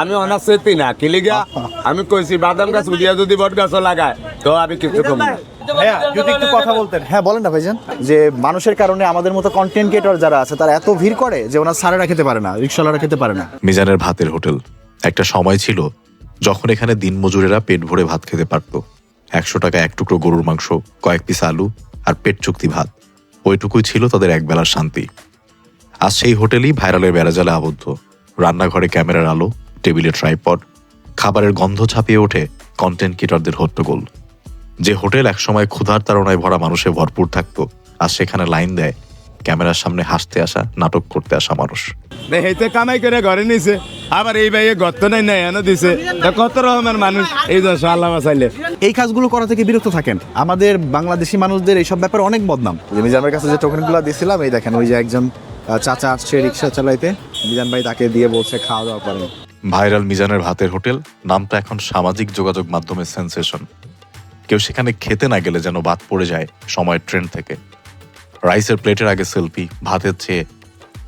আমি অনার সেতি না কিলিগা আমি কইছি বাদাম গাছ উড়িয়া যদি বট গাছ লাগায় তো আমি কিছু কম না। যদি একটু কথা বলতেন। হ্যাঁ বলেন না ভাইজান। যে মানুষের কারণে আমাদের মতো কন্টেন্ট ক্রিয়েটর যারা আছে তারা এত ভিড় করে যে ওনার সারেরা খেতে পারে না রিক্সাওয়ালারা খেতে পারে না। মিজানের ভাতের হোটেল। একটা সময় ছিল যখন এখানে দিনমজুরেরা পেট ভরে ভাত খেতে পারত। একশো টাকা এক টুকরো গরুর মাংস কয়েক পিস আলু আর পেট চুক্তি ভাত। ওইটুকুই ছিল তাদের একবেলার শান্তি। আজ সেই হোটেলই ভাইরালের বেড়াজালে আবদ্ধ। রান্নাঘরে ক্যামেরার আলো টেবিলে ট্রাইপড খাবারের গন্ধ ছাপিয়ে ওঠে কন্টেন্ট ক্রিয়েটরদের হট্টগোল। যে হোটেল একসময় ক্ষুধার তাড়নায় ভরা মানুষে ভরপুর থাকতো আর সেখানে লাইন দেয় ক্যামেরার সামনে হাসতে আসা নাটক করতে আসা মানুষ। হেতে কামাই করে ঘরে নিছে আবার এই ভাইয়ে গর্ত নাই নাই এনে দিছে। কত রকমের মানুষ এই দশ আল্লাহ মাসাইলে এই কাজগুলো করা থেকে বিরত থাকেন। আমাদের বাংলাদেশি মানুষদের এইসব ব্যাপারে অনেক বদনাম। মিজানের কাছে যে টোকেনগুলো দিয়েছিলাম এই দেখেন ওই যে একজন চাচা আসছে রিক্সা চালাইতে। মিজান ভাই তাকে দিয়ে বলছে খাওয়া দাওয়া করেন। ভাইরাল মিজানের ভাতের হোটেল নামটা এখন সামাজিক যোগাযোগ মাধ্যমে সেন্সেশন। কেউ সেখানে খেতে না গেলে যেন বাদ পড়ে যায় সময়ের ট্রেন থেকে। রাইসের প্লেটের আগে সেলফি ভাতের চেয়ে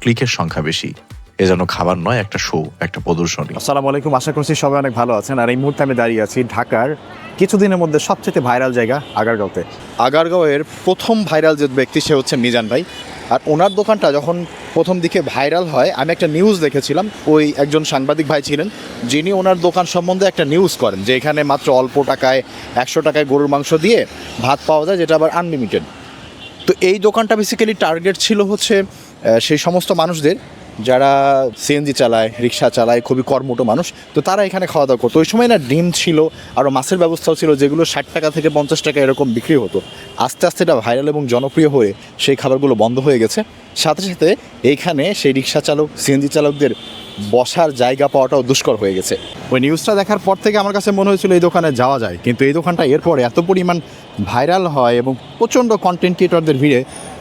ক্লিকের সংখ্যা বেশি। এ যেন খাবার নয় একটা শো একটা প্রদর্শনী। আসসালামু আলাইকুম আশা করছি সবাই অনেক ভালো আছেন। আর এই মুহূর্তে আমি দাঁড়িয়ে আছি ঢাকার কিছুদিনের মধ্যে সবচেয়ে ভাইরাল জায়গা আগারগাঁওতে। আগারগাঁওয়ের প্রথম ভাইরাল যে ব্যক্তি সে হচ্ছে মিজান ভাই। আর ওনার দোকানটা যখন প্রথম দিকে ভাইরাল হয়, আমি একটা নিউজ দেখেছিলাম, ওই একজন সাংবাদিক ভাই ছিলেন, যিনি ওনার দোকান সম্বন্ধে একটা নিউজ করেন যে এখানে মাত্র অল্প টাকায়, একশো টাকায় গরুর মাংস দিয়ে ভাত পাওয়া যায়, যেটা আবার আনলিমিটেড তো এই দোকানটা বেসিক্যালি টার্গেট ছিল হচ্ছে সেই সমস্ত মানুষদের যারা সিএনজি চালায়, রিক্সা চালায়, খুবই কর্মঠ মানুষ, তো তারা এখানে খাওয়া দাওয়া করতো। ওই সময় না ডিম ছিল আরও মাছের ব্যবস্থাও ছিল, যেগুলো ষাট টাকা থেকে পঞ্চাশ টাকা এরকম বিক্রি হতো। আস্তে আস্তে এটা ভাইরাল এবং জনপ্রিয় হয়ে সেই খাবারগুলো বন্ধ হয়ে গেছে। সাথে সাথে এইখানে সেই রিক্সা চালক সিএনজি চালকদের বসার জায়গা পাওয়াটাও দুষ্কর হয়ে গেছে। ওই নিউজটা দেখার পর থেকে আমার কাছে মনে হয়েছিল এই দোকানে যাওয়া যায়। কিন্তু এই দোকানটা এরপর এত পরিমাণ ভাইরাল হয় এবং প্রচণ্ড কন্টেন্ট ক্রিয়েটরদের ভিড়ে,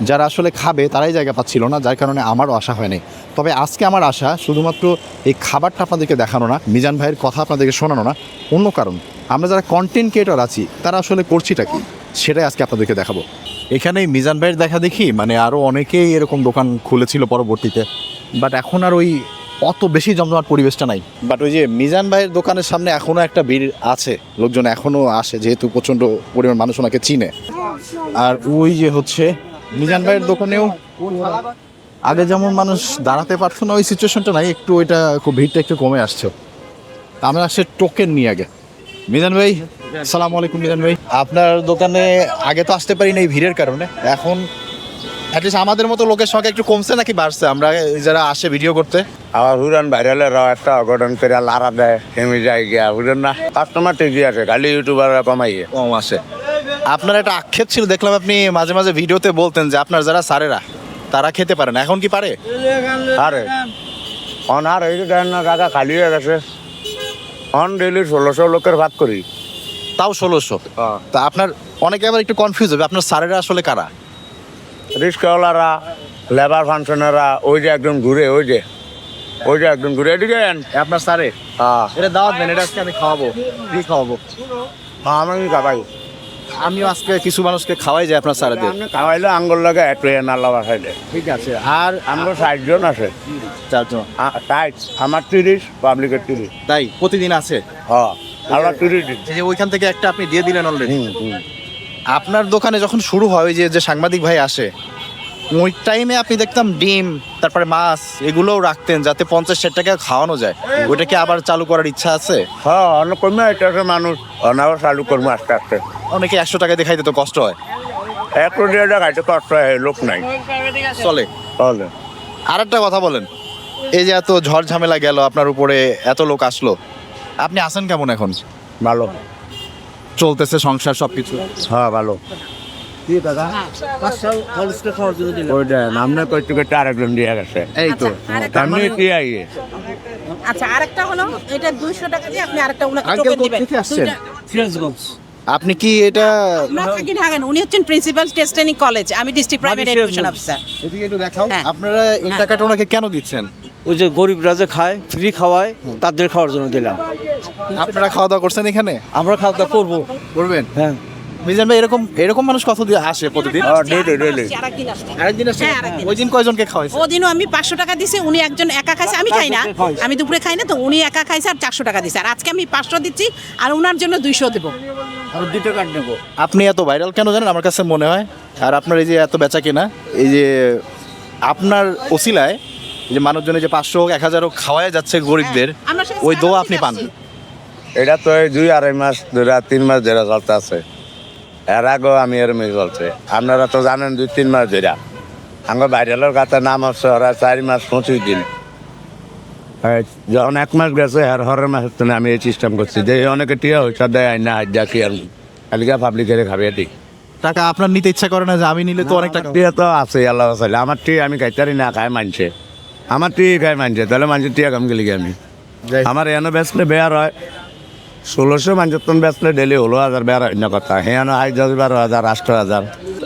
যারা আসলে খাবে তারাই জায়গা পাচ্ছিল না, যার কারণে আমারও আশা হয়নি। তবে আজকে আমার আশা শুধুমাত্র এই খাবারটা আপনাদেরকে দেখানো না, মিজান ভাইয়ের কথা আপনাদেরকে শোনানো না। অন্য কারণ, আমরা যারা কন্টেন্ট ক্রিয়েটর আছি, তারা আসলে করছিটা কি, সেটাই আজকে আপনাদেরকে দেখাবো। এখানে মিজান ভাইয়ের দেখা দেখি মানে আরও অনেকেই এরকম দোকান খুলেছিল পরবর্তীতে। বাট এখন আর ওই অত বেশি জমজমাট পরিবেশটা নাই। বাট ওই যে মিজান ভাইয়ের দোকানের সামনে এখনও একটা ভিড় আছে, লোকজন এখনও আসে, যেহেতু প্রচণ্ড পরিমাণ মানুষ ওনাকে চিনে। আর ওই যে হচ্ছে মিজান ভাইয়ের দোকানেও আগে যেমন মানুষ দাঁড়াতে পারতো না, ওই সিচুয়েশনটা নাই, একটু ওইটা খুব ভিড়টা একটু কমে আসছে। আমরা আসছে টোকেন নিয়ে আগে। মিজান ভাই, সালাম আলাইকুম মিজান ভাই। আপনার দোকানে আগে তো আসতে পারি না এই ভিড়ের কারণে, এখন অ্যাটলিস্ট আমাদের মতো লোকের সংখ্যা একটু কমছে নাকি বাড়ছে? আমরা যারা আসে ভিডিও করতে। আবার হুরান ভাইরালের একটা অঘটন করে লারা দেয় থেমে যায় গিয়া। বুঝলেন না কাস্টমার ঠিকই আছে খালি ইউটিউবাররা কমাইয়ে। কম আসে। আপনার একটা আক্ষেপ ছিল দেখলাম আপনি মাঝে মাঝে ভিডিওতে বলতেন যে আপনার যারা সারেরা তারা খেতে পারে না। এখন কি পারে? আরে অন আর এই দেন না টাকা খালি হয়ে গেছে। অন ডেলি ষোলোশো লোকের ভাত করি। তাও ষোলোশো? তা আপনার অনেকে আবার একটু কনফিউজ হবে আপনার সারেরা আসলে কারা? রিক্সাওয়ালারা লেবার ফাংশনেরা ওই যে একজন ঘুরে ওই যে ওই যে একজন ঘুরে এদিকে। আপনার সারে হ্যাঁ। এটা দাওয়াত দেন এটা আজকে আমি খাওয়াবো। কি খাওয়াবো? হ্যাঁ, আমি খাবাই? আমিও আজকে কিছু মানুষকে খাওয়াই যায় আপনার সারেদের আপনি খাওয়াইলে আঙ্গুল লাগে একটু নাল্লা বাসাইলে ঠিক আছে আর আমরা ষাট জন আছে। চারজন। ষাট আমার তিরিশ পাবলিকের তিরিশ। তাই প্রতিদিন আছে? হ্যাঁ আমরা তিরিশ দিন। এই যে ওইখান থেকে একটা আপনি দিয়ে দিলেন অলরেডি। আপনার দোকানে যখন শুরু হয় ওই যে যে সাংবাদিক ভাই আসে ওই টাইমে আপনি দেখতাম ডিম তারপরে মাছ এগুলোও রাখতেন যাতে পঞ্চাশ ষাট টাকা খাওয়ানো যায়। ওইটাকে আবার চালু করার ইচ্ছা আছে? হ্যাঁ অনেক কমে আইতেছে মানুষ অনাবার চালু করব আস্তে আস্তে। অনেকে একশো টাকা দিয়ে খাইতে তো কষ্ট হয়। একটু দিয়ে খাইতে কষ্ট হয় লোক নাই। চলে। তাহলে আর একটা কথা বলেন এই যে এত ঝড় ঝামেলা গেল আপনার উপরে এত লোক আসলো আপনি আছেন কেমন এখন? ভালো। চলতেছে সংসার সবকিছু। হ্যাঁ ভালো। ওইটা নামনে কইতে কইতে আরেকজন দিয়ে গেছে? এই তো। আমি কি আইয়ে আচ্ছা আরেকটা হলো এটা দুইশো টাকা দিয়ে আপনি আরেকটা উনাকে টোকেন দিবেন। কোত্থেকে আপনি কি এটা উনি হচ্ছেন প্রিন্সিপাল টেস্ট ট্রেনিং কলেজ আমি ডিস্ট্রিক্ট প্রাইভেট এডুকেশন অফিসার এদিকে একটু দেখাও। আপনারা এই টাকাটা ওনাকে কেন দিচ্ছেন? ওই যে গরিবরা যে খায় ফ্রি খাওয়ায় তাদের খাওয়ার জন্য দিলাম। আপনারা খাওয়া দাওয়া করছেন এখানে? আমরা খাওয়া দাওয়া করব। করবেন? হ্যাঁ। মিজান ভাই এরকম এরকম মানুষ কত দিয়ে আসে প্রতিদিন? ডেলি ডেলি আরেকদিন আসে। ওই দিন কয়জনকে খাওয়াইছে? ওদিনও আমি পাঁচশো টাকা দিছি উনি একজন একা খাইছে আমি খাই না। আমি দুপুরে খাই না তো উনি একা খাইছে আর চারশো টাকা দিছে। আর আজকে আমি পাঁচশো দিচ্ছি আর উনার জন্য দুইশো দেবো। আপনি এত ভাইরাল কেন জানেন? আমার কাছে মনে হয়। আর আপনার এই যে এত বেচা কেনা এই যে আপনার ওসিলায় যে মানুষজনের যে পাঁচশো হোক এক হাজার হোক খাওয়াই যাচ্ছে গরিবদের ওই দোয়া আপনি পান। এটা তো এই দুই আড়াই মাস ধরে তিন মাস ধরে চলতে আছে। এর আগেও আমি এরমই চলছে। আপনারা তো জানেন দুই তিন মাস ধরে। আমার বাইরের কাছে নাম হচ্ছে ওরা চারি মাস পঁচিশ দিন। এই যখন এক মাস গেছে আর হরের মাসের তো আমি এই সিস্টেম করছি। যে অনেকে টিয়া হয়েছে দেয় না যা কি আর কালকে পাবলিকের খাবে এটি টাকা আপনার নিতে ইচ্ছা করে না যে আমি নিলে তো অনেক টাকা টিয়া তো আছে আল্লাহ আমার টি আমি খাইতারি না খায় মানছে আমার টি খায় মানছে তাহলে মানুষের টিয়া কাম গেলি আমি। আমার এনে বেচলে বেয়ার হয়। ষোলোশো মানুষের বেচলে ডেলি হলো হাজার বেয়ার অন্য কথা। হ্যাঁ আই দশ বারো হাজার আষ্ট হাজার।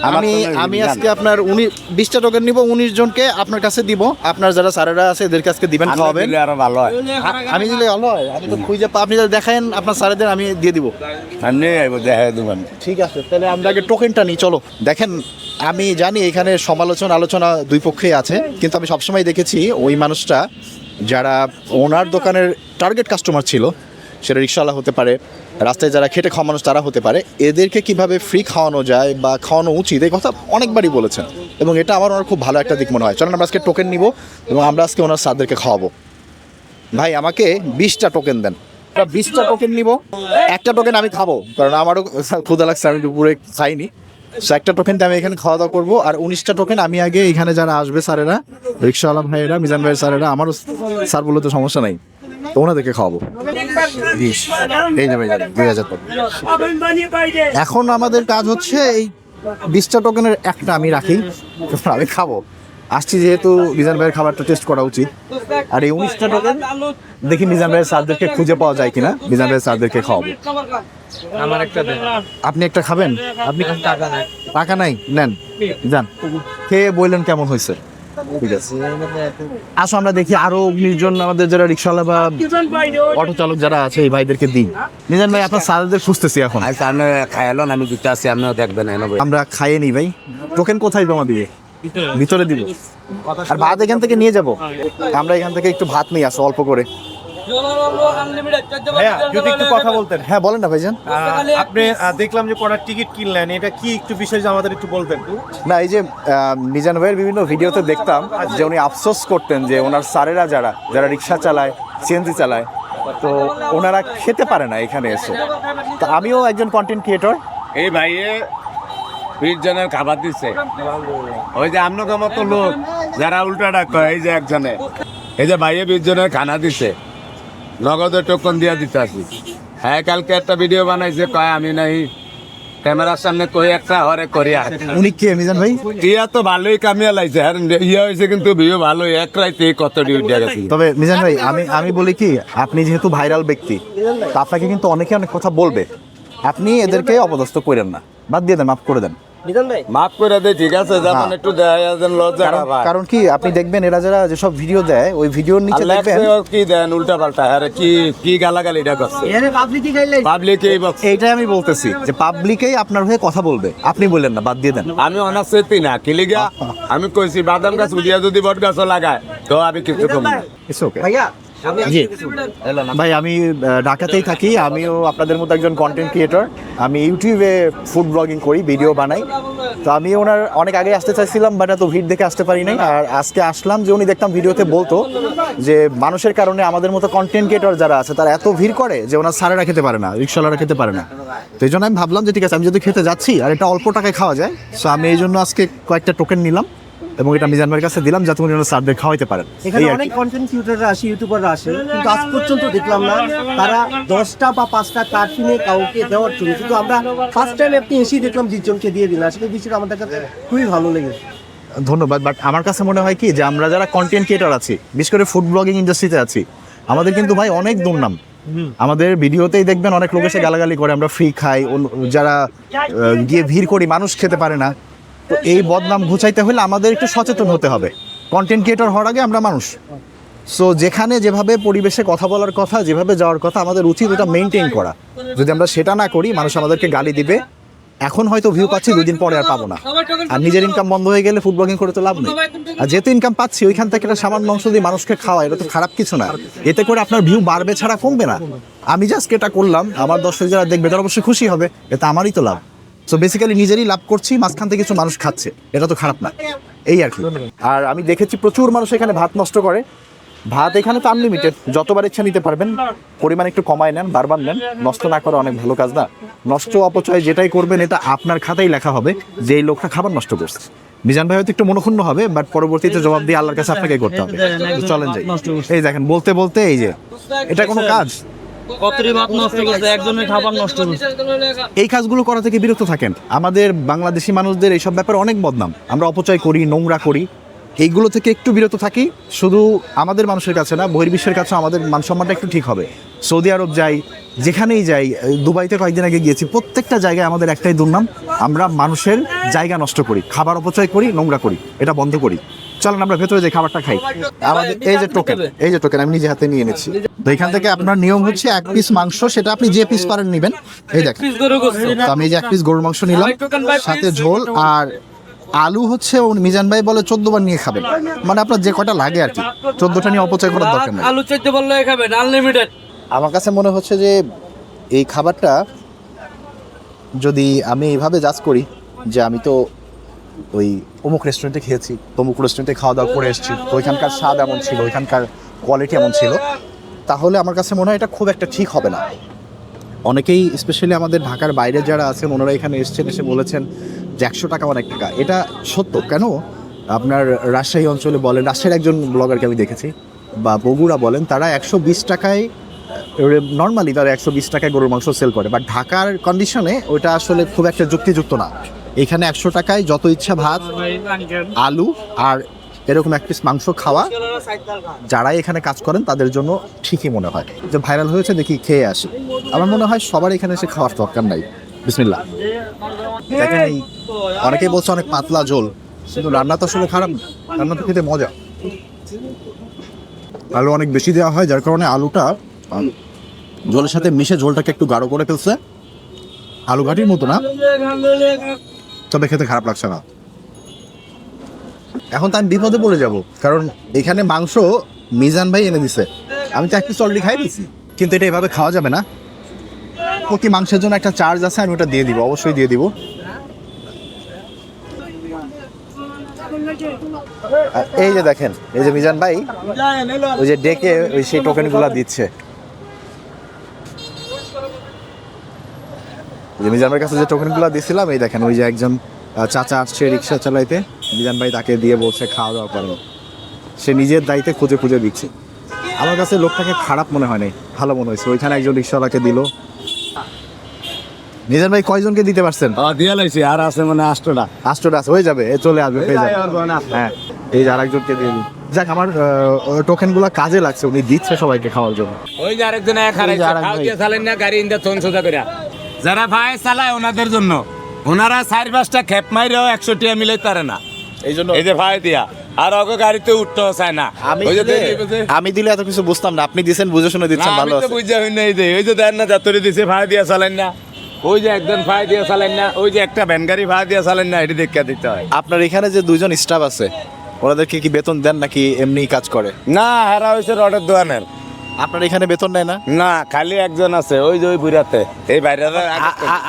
আমি আমি আজকে আপনার উনি বিশটা টোকেন নিব উনিশ জনকে আপনার কাছে দিব। আপনার যারা স্যারেরা আছে এদের কাছে দিবেন খাওয়াবেন। আরও ভালো হয়। আমি দিলে ভালো হয়। আমি তো খুঁজে পা আপনি যদি দেখেন আপনার স্যারেদের আমি দিয়ে দিব। আইব দেখা দেবেন ঠিক আছে তাহলে আমরা আগে টোকেনটা নিই চলো। দেখেন আমি জানি এখানে সমালোচনা আলোচনা দুই পক্ষেই আছে কিন্তু আমি সবসময় দেখেছি ওই মানুষটা যারা ওনার দোকানের টার্গেট কাস্টমার ছিল সেটা রিক্সাওয়ালা হতে পারে রাস্তায় যারা খেটে খাওয়া মানুষ তারা হতে পারে। এদেরকে কীভাবে ফ্রি খাওয়ানো যায় বা খাওয়ানো উচিত এই কথা অনেকবারই বলেছেন। এবং এটা আমার ওনার খুব ভালো একটা দিক মনে হয়। চলেন আমরা আজকে টোকেন নিব এবং আমরা আজকে ওনার স্যারদেরকে খাওয়াবো। ভাই আমাকে বিশটা টোকেন দেন। বিশটা টোকেন নিব। একটা টোকেন আমি খাব কারণ আমারও ক্ষুদা লাগছে আমি দুপুরে খাইনি। So, একটা টোকেন আমি এখানে খাওয়া দাওয়া করব। আর উনিশটা টোকেন আমি আগে এখানে যারা আসবে স্যারেরা রিক্সাওয়ালা ভাইয়েরা মিজান ভাইয়ের স্যারেরা আমারও স্যার বলে তো সমস্যা নাই তো ওনাদেরকে খাওয়াবো। বিশ। এই যাবে দুই হাজার এখন আমাদের কাজ হচ্ছে এই বিশটা টোকেনের একটা আমি রাখি আমি খাব। আসছি যেহেতু মিজান ভাইয়ের খাবারটা টেস্ট করা উচিত। আর এই উনিশটা টোকেন দেখি মিজান ভাইয়ের স্যারদেরকে খুঁজে পাওয়া যায় কিনা। মিজান ভাইয়ের স্যারদেরকে খাওয়াবো। আপনি একটা খাবেন? আপনি টাকা নাই। টাকা নাই? নেন। যান। খেয়ে বললেন কেমন হয়েছে? ঠিক আছে। আসো আমরা দেখি আরও অগ্নির জন্য আমাদের যারা রিক্সাওয়ালা বা অটো চালক যারা আছে এই ভাইদেরকে দিই। নিজান ভাই আপনার স্যারদের খুঁজতেছি এখন। খাইলেন আমি দিতে আসি আপনিও দেখবেন আমরা খাইয়ে নিই ভাই। টোকেন কোথায় জমা দিবে ভিতরে দিব। আর ভাত এখান থেকে নিয়ে যাব। আমরা এখান থেকে একটু ভাত নিয়ে আসো অল্প করে। ভাইয়া যদি একটু কথা বলতেন। হ্যাঁ বলেন না ভাইজান। আপনি দেখলাম যে কটার টিকিট কিনলেন এটা কি একটু বিষয় যে আমাদের একটু বলতেন? না এই যে মিজান ভাইয়ের বিভিন্ন ভিডিওতে দেখতাম যে উনি আফসোস করতেন যে ওনার স্যারেরা যারা যারা রিক্সা চালায় সিএনজি চালায় তো ওনারা খেতে পারে না এখানে এসে। তো আমিও একজন কন্টেন্ট ক্রিয়েটর এই ভাইয়ে বিশ জনের খাবার দিচ্ছে ওই যে আপনাকে মতো লোক যারা উল্টাটা কয় এই যে একজনে। এই যে ভাইয়ে বিশ জনের খানা দিচ্ছে নগদের টোকন দিয়া দিতে আসি হ্যাঁ কালকে একটা ভিডিও বানাইছে কয় আমি নাই। ক্যামেরার সামনে কই একটা হরে করিয়া উনি কে মিজান ভাই? টিয়া তো ভালোই কামিয়া লাইছে। আর ইয়ে হয়েছে কিন্তু ভিউ ভালো এক রাইতে কত ডিউটি গেছে। তবে মিজান ভাই আমি আমি বলি কি আপনি যেহেতু ভাইরাল ব্যক্তি তা আপনাকে কিন্তু অনেকে অনেক কথা বলবে। আপনি এদেরকে অপদস্থ করেন না। বাদ দিয়ে দেন মাফ করে দেন। মাফ করে দে ঠিক আছে যেমন একটু দেয় যেন লজ্জা কারণ কি আপনি দেখবেন এরা যারা যেসব ভিডিও দেয় ওই ভিডিওর নিচে দেখবেন কি দেন উল্টা পাল্টা আরে কি কি গালাগালি এটা করছে? পাবলিক এই বক্স এইটাই আমি বলতেছি যে পাবলিকেই আপনার হয়ে কথা বলবে আপনি বললেন না বাদ দিয়ে দেন। আমি অনার্স চেতি না কিলিগা আমি কইছি বাদাম গাছ উড়িয়া যদি বট গাছ লাগায় তো আমি কিছু কম না। It's okay. জি। ভাই আমি ঢাকাতেই থাকি। আমিও আপনাদের মতো একজন কন্টেন্ট ক্রিয়েটর আমি ইউটিউবে ফুড ব্লগিং করি ভিডিও বানাই। তো আমি ওনার অনেক আগে আসতে চাইছিলাম বাট এত ভিড় দেখে আসতে পারি নাই। আর আজকে আসলাম যে উনি দেখতাম ভিডিওতে বলতো যে মানুষের কারণে আমাদের মতো কন্টেন্ট ক্রিয়েটর যারা আছে তারা এত ভিড় করে যে ওনার সারেরা খেতে পারে না রিক্সাওয়ালারা খেতে পারে না। তো এই জন্য আমি ভাবলাম যে ঠিক আছে আমি যদি খেতে যাচ্ছি আর এটা অল্প টাকায় খাওয়া যায় সো আমি এই জন্য আজকে কয়েকটা টোকেন নিলাম। এবং এটা মিজান ভাইয়ের কাছে দিলাম যাতে উনি ওনার স্যারদের খাওয়াইতে পারেন। এখানে। অনেক কন্টেন্ট ক্রিয়েটাররা আসে ইউটিউবাররা আসে কিন্তু আজ পর্যন্ত দেখলাম না তারা দশটা বা পাঁচটা কার্ড কিনে কাউকে দেওয়ার জন্য। কিন্তু আমরা ফার্স্ট টাইম আপনি এসেই দেখলাম জিতজনকে দিয়ে দিলেন আসলে বিষয়টা আমাদের কাছে খুবই ভালো লেগেছে। ধন্যবাদ বাট আমার কাছে মনে হয় কি যে আমরা যারা কন্টেন্ট ক্রিয়েটর আছি বিশেষ করে ফুড ব্লগিং ইন্ডাস্ট্রিতে আছি আমাদের কিন্তু ভাই অনেক দুর্নাম। আমাদের ভিডিওতেই দেখবেন অনেক লোক এসে গালাগালি করে আমরা ফ্রি খাই যারা গিয়ে ভিড় করি মানুষ খেতে পারে না। তো এই বদনাম ঘুচাইতে হলে আমাদের একটু সচেতন হতে হবে। কন্টেন্ট ক্রিয়েটর হওয়ার আগে আমরা মানুষ। সো যেখানে যেভাবে পরিবেশে কথা বলার কথা, যেভাবে যাওয়ার কথা, আমাদের উচিত ওটা মেনটেন করা। যদি আমরা সেটা না করি, মানুষ আমাদেরকে গালি দিবে। এখন হয়তো ভিউ পাচ্ছি দুই দিন পরে আর পাবো না। আর নিজের ইনকাম বন্ধ হয়ে গেলে ফুড ব্লগিং করে তো লাভ নেই। আর যেহেতু ইনকাম পাচ্ছি, ওইখান থেকে একটা সামান্য অংশ দিয়ে মানুষকে খাওয়া এটা তো খারাপ কিছু না। এতে করে আপনার ভিউ বাড়বে ছাড়া কমবে না। আমি জাস্ট এটা করলাম, আমার দর্শক যারা দেখবে, তারা অবশ্যই খুশি হবে। এটা আমারই তো লাভ। সো বেসিক্যালি নিজেরই লাভ করছি, মাঝখান থেকে কিছু মানুষ খাচ্ছে। এটা তো খারাপ না। এই আর কি। আর আমি দেখেছি প্রচুর মানুষ এখানে ভাত নষ্ট করে। ভাত এখানে তো আনলিমিটেড যতবার ইচ্ছা নিতে পারবেন। পরিমাণ একটু কমায় নেন, বারবার নেন। নষ্ট না করা অনেক ভালো কাজ না। নষ্ট অপচয় যেটাই করবেন, এটা আপনার খাতায় লেখা হবে। যে এই লোকটা খাবার নষ্ট করছে। মিজান ভাই হয়তো একটু মনক্ষুণ্ণ হবে বাট পরবর্তীতে জবাব দিয়ে আল্লাহর কাছে আপনাকে করতে হবে। চলেন যাই। এই দেখেন, বলতে বলতে এই যে, এটা কোনো কাজ? এই কাজগুলো করা থেকে বিরত থাকেন। আমাদের বাংলাদেশি মানুষদের এইসব ব্যাপারে অনেক বদনাম। আমরা অপচয় করি, নোংরা করি। এইগুলো থেকে একটু বিরত থাকি। শুধু আমাদের মানুষের কাছে না, বহির্বিশ্বের কাছে আমাদের মান সম্মানটা একটু ঠিক হবে। সৌদি আরব যাই, যেখানেই যাই, দুবাইতে কয়েকদিন আগে গিয়েছি, প্রত্যেকটা জায়গায় আমাদের একটাই দুর্নাম। আমরা মানুষের জায়গা নষ্ট করি, খাবার অপচয় করি, নোংরা করি, এটা বন্ধ করি। চলেন আমরা ভেতরে যে খাবারটা খাই। আমাদের এই যে টোকেন এই যে টোকেন আমি নিজে হাতে নিয়ে এনেছি তো এখান থেকে আপনার নিয়ম হচ্ছে এক পিস মাংস সেটা আপনি যে পিস পারেন নেবেন। এই দেখেন তো আমি এই যে এক পিস গরুর মাংস নিলাম সাথে ঝোল আর আলু হচ্ছে ও মিজান ভাই বলে চোদ্দ বার নিয়ে খাবেন। মানে আপনার যে কটা লাগে আর কি চোদ্দটা নিয়ে অপচয় করার দরকার নেই। আলু চৈতে বললে খাবেন আনলিমিটেড আমার কাছে মনে হচ্ছে যে এই খাবারটা যদি আমি এইভাবে জাজ করি যে আমি তো ওই অমুক রেস্টুরেন্টে খেয়েছি, তমুক রেস্টুরেন্টে খাওয়া দাওয়া করে এসেছি। তো ওইখানকার স্বাদ এমন ছিল, ওইখানকার কোয়ালিটি এমন ছিল। তাহলে আমার কাছে মনে হয় এটা খুব একটা ঠিক হবে না। অনেকেই স্পেশালি আমাদের ঢাকার বাইরে যারা আছেন, ওনারা এখানে এসেছেন, এসে বলেছেন যে একশো টাকা অনেক টাকা। এটা সত্য। কেন? আপনার রাজশাহী অঞ্চলে বলেন, রাজশাহীর একজন ব্লগারকে আমি দেখেছি, বা বগুড়া বলেন, তারা একশো বিশ টাকায় নর্মালি তারা একশো বিশ টাকায় গরুর মাংস সেল করে। বাট ঢাকার কন্ডিশনে ওটা আসলে খুব একটা যুক্তিযুক্ত না। এখানে একশো টাকায় যত ইচ্ছা ভাত, আলু আর এরকম এক পিস মাংস খাওয়া যারাই এখানে কাজ করেন তাদের জন্য ঠিকই মনে হয়। যে ভাইরাল হয়েছে, দেখি খেয়ে আসি। আমার মনে হয় সবার এখানে এসে খাওয়ার দরকার নাই। বিসমিল্লা অনেকেই বলছে অনেক পাতলা ঝোল, কিন্তু রান্না তো আসলে খারাপ। রান্না তো খেতে মজা। আলু অনেক বেশি দেওয়া হয়, যার কারণে আলুটা ঝোলের সাথে মিশে ঝোলটাকে একটু গাঢ় করে ফেলছে। আলু ঘাটির মতো না। তবে খেতে খারাপ লাগছে না। এখন তো আমি বিপদে পড়ে যাব, কারণ এখানে মাংস মিজান ভাই এনে দিছে। আমি তো এক পিস অলরেডি খাই দিছি কিন্তু এটা এভাবে খাওয়া যাবে না। প্রতি মাংসের জন্য একটা চার্জ আছে, আমি ওটা দিয়ে দিব, অবশ্যই দিয়ে দিব। এই যে দেখেন, এই যে মিজান ভাই, ওই যে ডেকে ওই সেই টোকেনগুলো দিচ্ছে। যে মিজান কাছে যে টোকেনগুলো দিয়েছিলাম এই দেখেন ওই যে একজন চাচা আসছে রিক্সা চালাইতে। মিজান ভাই তাকে দিয়ে বলছে খাওয়া দাওয়া করেন। সে নিজের দায়িত্বে খুঁজে খুঁজে দিচ্ছে। আমার কাছে লোকটাকে খারাপ মনে হয় নাই ভালো মনে হয়েছে। ওইখানে একজন রিক্সাওয়ালাকে দিল। মিজান ভাই কয়জনকে দিতে পারছেন? দিয়ে লাইছি আর আছে মানে আষ্টটা। আষ্টটা আছে হয়ে যাবে এ চলে আসবে পেয়ে যাবে। হ্যাঁ এই যে আরেকজনকে দিয়ে দিন যাক আমার টোকেনগুলো কাজে লাগছে উনি দিচ্ছে সবাইকে খাওয়ার জন্য। ওই যে আরেকজন এক হারাইছে আরেক খাও দিয়ে চালেন না গাড়ি ইন্দা থন সোজা করে যারা ভাই চালায় ওনাদের জন্য। ওনারা চার পাঁচটা খেপ মাইরেও একশো টিয়া মিলে পারে না। এই জন্য এই যে ভাই দিয়া আর ওকে গাড়িতে উঠতেও চায় না। আমি ওই যে দিলে আমি দিলে এত কিছু বুঝতাম না। আপনি দিছেন বুঝে শুনে দিচ্ছেন ভালো আছে। বুঝা হই নাই যে ওই যে দেন না যাত্রী দিছে ভাই দিয়া চালেন না। ওই যে একজন ভাই দিয়া চালেন না ওই যে একটা ভ্যান গাড়ি ভাই দিয়া চালেন না এটি দেখে দিতে হয়। আপনার এখানে যে দুজন স্টাফ আছে ওনাদেরকে কি বেতন দেন নাকি এমনি কাজ করে? না হেরা হয়েছে রডের দোকানের। আপনার এখানে বেতন নেয় না? না খালি একজন আছে ওই যে ওই বুড়াতে। এই বাইরে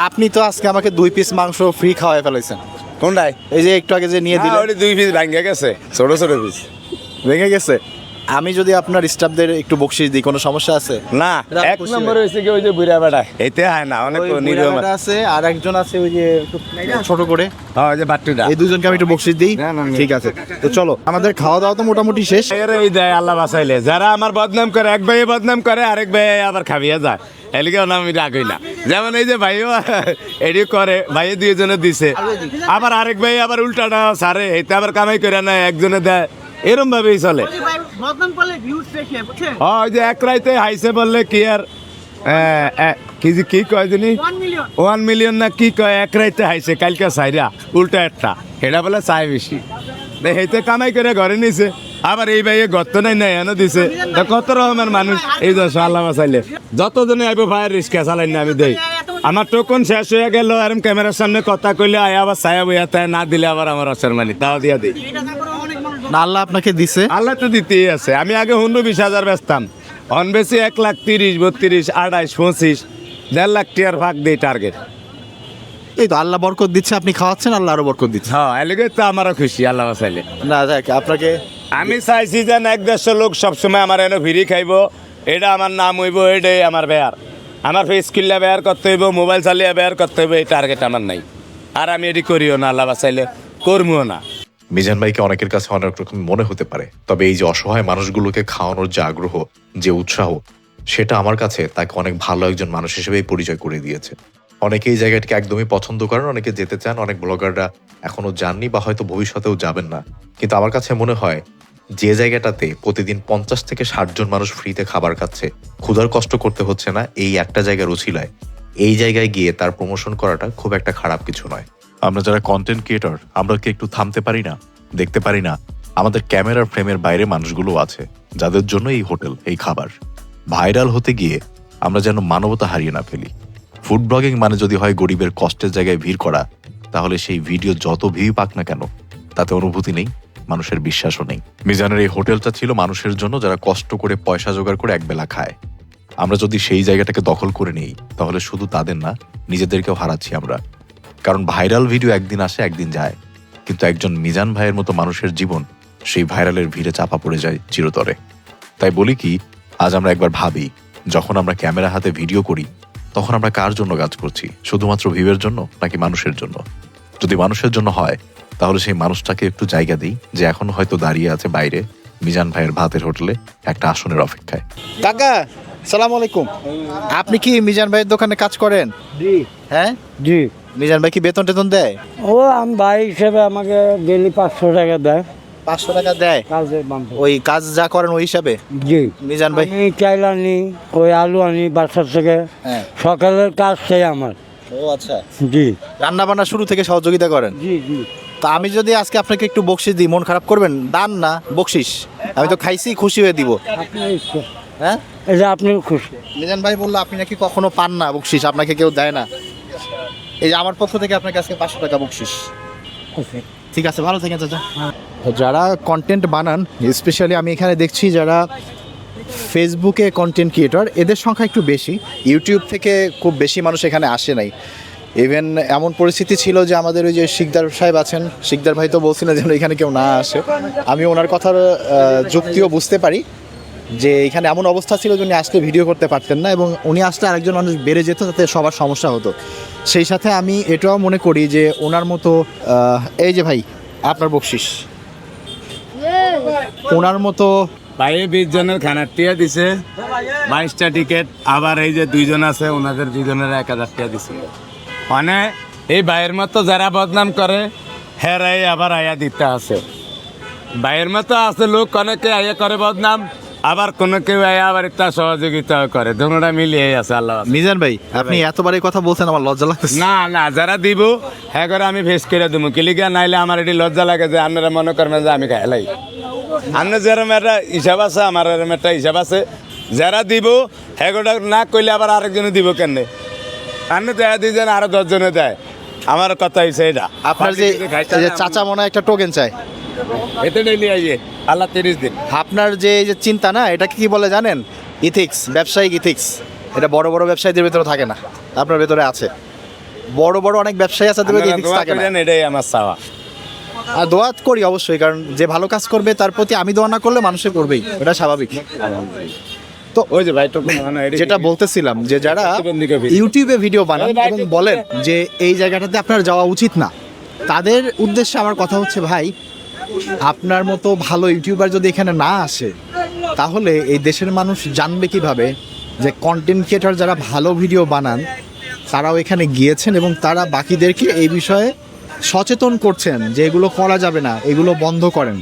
আপনি তো আজকে আমাকে দুই পিস মাংস ফ্রি খাওয়াই ফেলাইছেন। কোনটাই? এই যে একটু আগে যে নিয়ে দিলেন। দুই পিস ভেঙে গেছে ছোট ছোট পিস ভেঙে গেছে। আমি যদি আপনার স্টাফদের একটু বকশিস দিই কোনো সমস্যা আছে? না এক নম্বর হয়ে। হয়েছে কি ওই যে বুড়া বেড়া এতে হয় না অনেক নিরীহ মানুষ। আছে আর একজন আছে ওই যে ছোট করে। হ্যাঁ ওই যে বাট্টুটা এই দুজনকে আমি একটু বকশিস দিই। ঠিক আছে। তো চলো আমাদের খাওয়া দাওয়া তো মোটামুটি শেষ। এর এই দেয় আল্লাহ বাঁচাইলে। যারা আমার বদনাম করে এক ভাই বদনাম করে আরেক ভাই আবার খাবিয়া যায়। এলিকে আমি রাখই না। যেমন এই যে ভাইও এডি করে ভাই দুইজনে দিছে। আবার আরেক ভাই আবার উল্টাটা সারে এতে আবার কামাই করে না একজনে দেয়। এরম ভাবেই চলে হ্যাঁ, ওই যে এক রাইতে হাইছে বললে কি আর কি যে কি কয় জানি? ওয়ান মিলিয়ন না কি কয় এক রাইতে হাইছে কালকে সাইরা উল্টা একটা। এটা বলে চাই বেশি। হেতে কামাই করে ঘরে নিছে। আবার এই ভাইয়ে গত নাই নাই এনে দিছে। কত রকমের মানুষ। এই দশ আল্লাহ চাইলে যতজনে আইব ভাইয়ের রিস্কা চালাই না আমি দেই। আমার টোকন শেষ হয়ে গেল এরম ক্যামেরার সামনে কথা কইলে আয় আবার ছায়া বইয়া তাই না দিলে আবার আমার অসের মানি তাও দিয়া দিই। না আল্লাহ আপনাকে দিছে। আল্লাহ তো দিতেই আছে। আমি আগে হুন্ডু বিশ হাজার বেচতাম। অন বেশি এক লাখ তিরিশ বত্রিশ আড়াইশ পঁচিশ দেড় লাখ টিয়ার ভাগ দিই টার্গেট এই তো আল্লাহ বরকত দিচ্ছে আপনি খাওয়াচ্ছেন আল্লাহ আরও বরকত দিচ্ছে। হ্যাঁ এলিগে তো আমারও খুশি আল্লাহ চাইলে না দেখ আপনাকে আমি চাইছি যেন এক দেড়শো লোক সবসময় আমার এনে ভিড়ি খাইব। এটা আমার নাম হইব এটাই আমার বেয়ার। আমার ফেস কিল্লা বেয়ার করতে হইব মোবাইল চালিয়ে বেয়ার করতে হইব এই টার্গেট আমার নাই। আর আমি এটি করিও না আল্লাহ চাইলে করব না। মিজান ভাইকে অনেকের কাছে অনেক রকম মনে হতে পারে, তবে এই যে অসহায় মানুষগুলোকে খাওয়ানোর যে আগ্রহ, যে উৎসাহ, সেটা আমার কাছে তাকে অনেক ভালো একজন মানুষ হিসেবেই পরিচয় করে দিয়েছে। অনেকে এই জায়গাটিকে একদমই পছন্দ করেন, অনেকে যেতে চান, অনেক ব্লগাররা এখনও যাননি বা হয়তো ভবিষ্যতেও যাবেন না। কিন্তু আমার কাছে মনে হয়, যে জায়গাটাতে প্রতিদিন পঞ্চাশ থেকে ষাট জন মানুষ ফ্রিতে খাবার খাচ্ছে, ক্ষুধার কষ্ট করতে হচ্ছে না, এই একটা জায়গার উচিলায় এই জায়গায় গিয়ে তার প্রমোশন করাটা খুব একটা খারাপ কিছু নয়। আমরা যারা কন্টেন্ট ক্রিয়েটর আমরা কি একটু থামতে পারি না, দেখতে পারি না? আমাদের ক্যামেরার ফ্রেমের বাইরে মানুষগুলো আছে, যাদের জন্য এই হোটেল, এই খাবার। ভাইরাল হতে গিয়ে আমরা যেন মানবতা হারিয়ে না ফেলি। ফুড ব্লগিং মানে যদি হয় গরিবের কষ্টের জায়গায় ভিড় করা, তাহলে সেই ভিডিও যত ভিউ পাক না কেন, তাতে অনুভূতি নেই, মানুষের বিশ্বাসও নেই। মিজানের এই হোটেলটা ছিল মানুষের জন্য যারা কষ্ট করে পয়সা জোগাড় করে একবেলা খায়। আমরা যদি সেই জায়গাটাকে দখল করে নেই, তাহলে শুধু তাদের না, নিজেদেরকেও হারাচ্ছি আমরা। কারণ ভাইরাল ভিডিও একদিন আসে একদিন যায়। কিন্তু একজন মিজান ভাইয়ের মতো মানুষের জীবন সেই ভাইরালের ভিড়ে চাপা পড়ে যায় চিরতরে। তাই বলি কি আজ আমরা একবার ভাবি যখন আমরা ক্যামেরা হাতে ভিডিও করি তখন আমরা কার জন্য কাজ করছি? শুধুমাত্র ভিউয়ের জন্য নাকি মানুষের জন্য? যদি মানুষের জন্য হয় তাহলে সেই মানুষটাকে একটু জায়গা দিই যে এখন হয়তো দাঁড়িয়ে আছে বাইরে মিজান ভাইয়ের ভাতের হোটেলে একটা আসনের অপেক্ষায়। কাকা সালাম আলাইকুম। আপনি কি মিজান ভাইয়ের দোকানে কাজ করেন? জি। হ্যাঁ? জি। মিজান ভাই কি বেতন টেতন দেয়? ও আমি ভাই হিসেবে আমাকে ডেলি পাঁচশো টাকা দেয়। পাঁচশো টাকা দেয়? কাজের ওই কাজ যা করেন ওই হিসাবে? জি। মিজান ভাই? আমি চাইল আনি ওই আলু আনি বাসার থেকে। হ্যাঁ। সকালের কাজ সেই আমার। ও আচ্ছা। জি। রান্না বান্না শুরু থেকে সহযোগিতা করেন? জি জি। তা আমি যদি আজকে আপনাকে একটু বকশিস দিই মন খারাপ করবেন? দান না বকশিস। আমি তো খাইছি খুশি হয়ে দিব। হ্যাঁ? এই যে আপনি খুশি। মিজান ভাই বলল আপনি নাকি কখনো পান না বকশিস আপনাকে কেউ দেয় না। এই যে আমার পক্ষ থেকে আপনাকে আজকে পাঁচশো টাকা বকশিস। ঠিক আছে ভালো থাকেন চাচা। যারা কন্টেন্ট বানান স্পেশালি আমি এখানে দেখছি যারা ফেসবুকে কন্টেন্ট ক্রিয়েটর এদের সংখ্যা একটু বেশি। ইউটিউব থেকে খুব বেশি মানুষ এখানে আসে নাই। ইভেন এমন পরিস্থিতি ছিল যে আমাদের ওই যে শিকদার সাহেব আছেন শিকদার ভাই তো বলছিলেন যেন এখানে কেউ না আসে। আমি ওনার কথার যুক্তিও বুঝতে পারি। যে এখানে এমন অবস্থা ছিল যে উনি আসলে ভিডিও করতে পারতেন না এবং উনি আসলে আরেকজন মানুষ বেড়ে যেত তাতে সবার সমস্যা হতো। সেই সাথে আমি এটাও মনে করি যে ওনার মতো এই যে ভাই, আপনার বকশিস। ওনার মতো বাইরে বিশ জনের খানার টিয়া দিছে। বাইশটা টিকিট আবার এই যে দুইজন আছে, ওনাদের দুইজনের এক হাজার টিয়া দিছে। মানে এই বাইরের মতো যারা বদনাম করে, হেরাই আবার আয়া দিতে আছে। বাইরের মতো আছে লোক, অনেকে আয়া করে বদনাম। আবার কোনো কেউ আবার একটা সহযোগিতা করে। দুটা মিলিয়ে আছে আল্লাহ মিজান ভাই আপনি এতবার এই কথা বলছেন আমার লজ্জা লাগতেছে। না না যারা দিব হ্যাঁ করে আমি ফেস করে দেবো। কিলিগা নাইলে আমার এটি লজ্জা লাগে যে আপনারা মনে করবেন যে আমি খাইলাই আপনার যেরকম একটা হিসাব আছে আমার এরকম একটা হিসাব আছে। যারা দিব হ্যাঁ না করলে আবার আরেকজনে দিব কেন আপনি দেয়া দিয়েছেন আরও দশজনে দেয়। আমার কথা হয়েছে এটা। আপনার যে যে চাচা মনে একটা টোকেন চায়। আল্লাহ তিরিশ দিন। আপনার যে এই যে চিন্তা না এটাকে কি বলে জানেন? ইথিক্স ব্যবসায়িক ইথিক্স। এটা বড় বড় ব্যবসায়ীদের ভেতরে থাকে না আপনার ভেতরে আছে। বড় বড় অনেক ব্যবসায়ী আছে তাদের ইথিক্স থাকে না। এটাই আমার চাওয়া। আর দোয়া করি অবশ্যই কারণ যে ভালো কাজ করবে তার প্রতি আমি দোয়া না করলে মানুষে করবেই এটা স্বাভাবিক। তো ওই যে ভাই মানে যেটা বলতেছিলাম যে যারা ইউটিউবে ভিডিও বানান এবং বলেন যে এই জায়গাটাতে আপনার যাওয়া উচিত না তাদের উদ্দেশ্যে আমার কথা হচ্ছে ভাই আপনার মতো ভালো ইউটিউবার যদি এখানে না আসে, তাহলে এই দেশের মানুষ জানবে কীভাবে যে কন্টেন্ট ক্রিয়েটর যারা ভালো ভিডিও বানান, তারাও এখানে গিয়েছেন এবং তারা বাকিদেরকে এই বিষয়ে সচেতন করছেন যে এগুলো করা যাবে না, এগুলো বন্ধ করেন।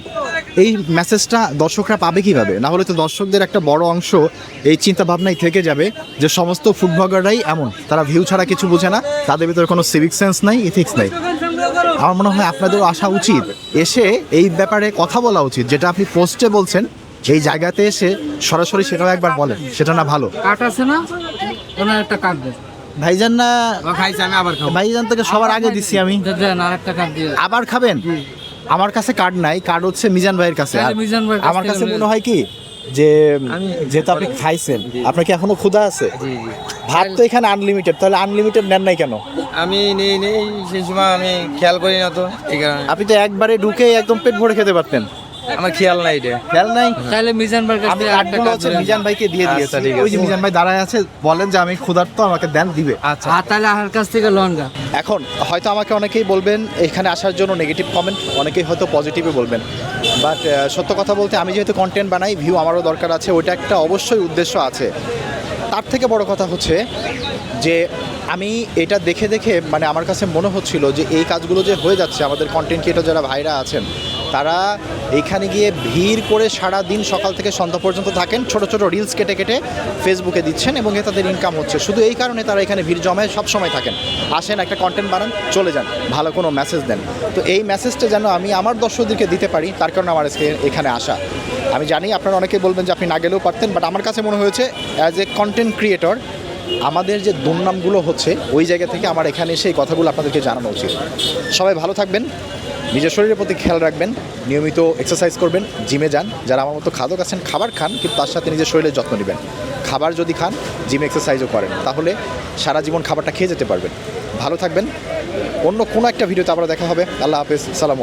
এই মেসেজটা দর্শকরা পাবে কীভাবে? না হলে তো দর্শকদের একটা বড় অংশ এই চিন্তা ভাবনায় থেকে যাবে যে সমস্ত ফুড ব্লগাররাই এমন, তারা ভিউ ছাড়া কিছু বোঝে না, তাদের ভিতরে কোনো সিভিক সেন্স নাই ইথিক্স নাই। আমার মনে হয় আপনাদেরও আসা উচিত। এসে এই ব্যাপারে কথা বলা উচিত যেটা আপনি পোস্টে বলছেন এই জায়গাতে এসে সরাসরি সেটাও একবার বলেন সেটা না ভালো। কাঠ আছে না? ওনার একটা কাঠ দেয় ভাইজান না খাইছি আমি আবার খাব। ভাইজান থেকে সবার আগে দিচ্ছি আমি। দেন দিয়ে। আবার খাবেন? আমার কাছে কার্ড নাই কার্ড হচ্ছে মিজান ভাইয়ের কাছ। আমার কাছে মনে হয় কি যে যেহেতু আপনি খাইছেন আপনার কি এখনও ক্ষুধা আছে? ভাত তো এখানে আনলিমিটেড তাহলে আনলিমিটেড নেন নাই কেন? আমি নেই নেই সেই সময় আমি খেয়াল করি না তো এই কারণে। আপনি তো একবারে ঢুকে একদম পেট ভরে খেতে পারতেন। আমার খেয়াল নাই এটা খেয়াল নাই? তাহলে মিজান কাছ আমি কাপ হচ্ছে মিজান ভাইকে দিয়ে আচ্ছা, দিয়েছি। ওই যে মিজান ভাই দাঁড়ায় আছে বলেন যে আমি ক্ষুধার্ত আমাকে দেন দিবে। আচ্ছা। আর তাহলে আমার কাছ থেকে লঙ্কা এখন হয়তো আমাকে অনেকেই বলবেন এখানে আসার জন্য নেগেটিভ কমেন্ট অনেকেই হয়তো পজিটিভই বলবেন। বাট সত্য কথা বলতে আমি যেহেতু কন্টেন্ট বানাই ভিউ আমারও দরকার আছে ওইটা একটা অবশ্যই উদ্দেশ্য আছে। তার থেকে বড় কথা হচ্ছে যে আমি এটা দেখে দেখে মানে আমার কাছে মনে হচ্ছিল যে এই কাজগুলো যে হয়ে যাচ্ছে আমাদের কন্টেন্ট ক্রিয়েটর যারা ভাইরা আছেন তারা এইখানে গিয়ে ভিড় করে সারা দিন সকাল থেকে সন্ধ্যা পর্যন্ত থাকেন। ছোট ছোট রিলস কেটে কেটে ফেসবুকে দিচ্ছেন এবং তাদের ইনকাম হচ্ছে। শুধু এই কারণে তারা এখানে ভিড় জমায়, সব সময় থাকেন। আসেন, একটা কন্টেন্ট বানান, চলে যান। ভালো কোনো মেসেজ দেন। তো এই মেসেজটা যেন আমি আমার দর্শকদেরকে দিতে পারি, তার কারণে আমার এখানে আসা। আমি জানি আপনারা অনেকেই বলবেন যে আপনি না গেলেও পারতেন বাট আমার কাছে মনে হয়েছে অ্যাজ এ কন্টেন্ট ক্রিয়েটর আমাদের যে দুর্নামগুলো হচ্ছে, ওই জায়গা থেকে আমার এখানে এসে এই কথাগুলো আপনাদেরকে জানানো উচিত। সবাই ভালো থাকবেন। নিজের শরীরের প্রতি খেয়াল রাখবেন, নিয়মিত এক্সারসাইজ করবেন জিমে যান, যারা আমার মতো খাদক আছেন, খাবার খান, কিন্তু তার সাথে নিজের শরীরের যত্ন নেবেন। খাবার যদি খান জিম এক্সারসাইজও করেন, তাহলে সারা জীবন খাবারটা খেয়ে যেতে পারবেন। ভালো থাকবেন। অন্য কোনো একটা ভিডিওতে আবার দেখা হবে। আল্লাহ হাফেজ। সালাম